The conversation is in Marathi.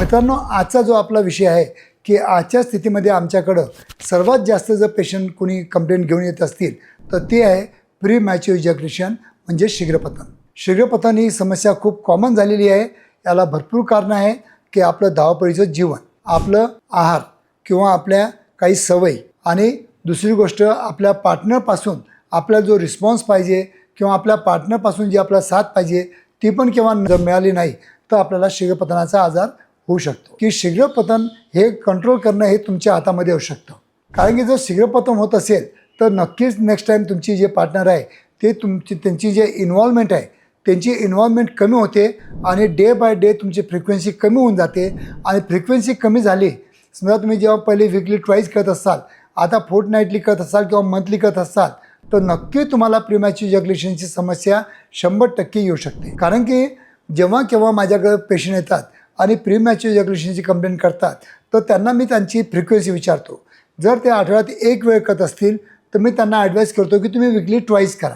मित्रांनो आजचा जो आपला विषय आहे की आजच्या स्थितीमध्ये आमच्याकडं सर्वात जास्त जर पेशंट कोणी कंप्लेंट घेऊन येत असतील तर ते आहे प्री मॅच्युअर इजॅक्युलेशन म्हणजे शीघ्रपतन. शीघ्रपतन ही समस्या खूप कॉमन झालेली आहे. याला भरपूर कारणं आहे की आपलं धावपळीचं जीवन आपलं आहार किंवा आपल्या काही सवयी आणि दुसरी गोष्ट आपल्या पार्टनरपासून आपला जो रिस्पॉन्स पाहिजे किंवा आपल्या पार्टनरपासून जी आपला साथ पाहिजे ती पण केव्हा जर मिळाली नाही तर आपल्याला शीघ्रपतनाचा आजार होऊ शकतो. की शीघ्रपतन हे कंट्रोल करणं हे तुमच्या हातामध्ये येऊ शकतं. कारण की जर शीघ्रपतन होत असेल तर नक्कीच नेक्स्ट टाईम तुमची जे पार्टनर आहे ते तुमची त्यांची जे इन्व्हॉल्वमेंट आहे त्यांची इन्व्हॉल्वमेंट कमी होते आणि डे बाय डे तुमची फ्रिक्वेन्सी कमी होऊन जाते. आणि फ्रिक्वेन्सी कमी झाली समजा तुम्ही जेव्हा पहिले विकली ट्वाईस करत असाल आता फोर्ट नाईटली करत असाल किंवा मंथली करत असाल तर नक्की तुम्हाला प्रिमॅची जगलेशनची समस्या शंभर टक्के येऊ शकते. कारण की जेव्हा केव्हा माझ्याकडे पेशंट येतात आणि प्रिमॅच्युअर जगलेशनची कंप्लेंट करतात. तर त्यांना मी त्यांची फ्रिक्वेन्सी विचारतो. जर ते आठवड्यात एक वेळ करत असतील तर मी त्यांना ॲडवाईस करतो की तुम्ही विकली ट्वाईस करा.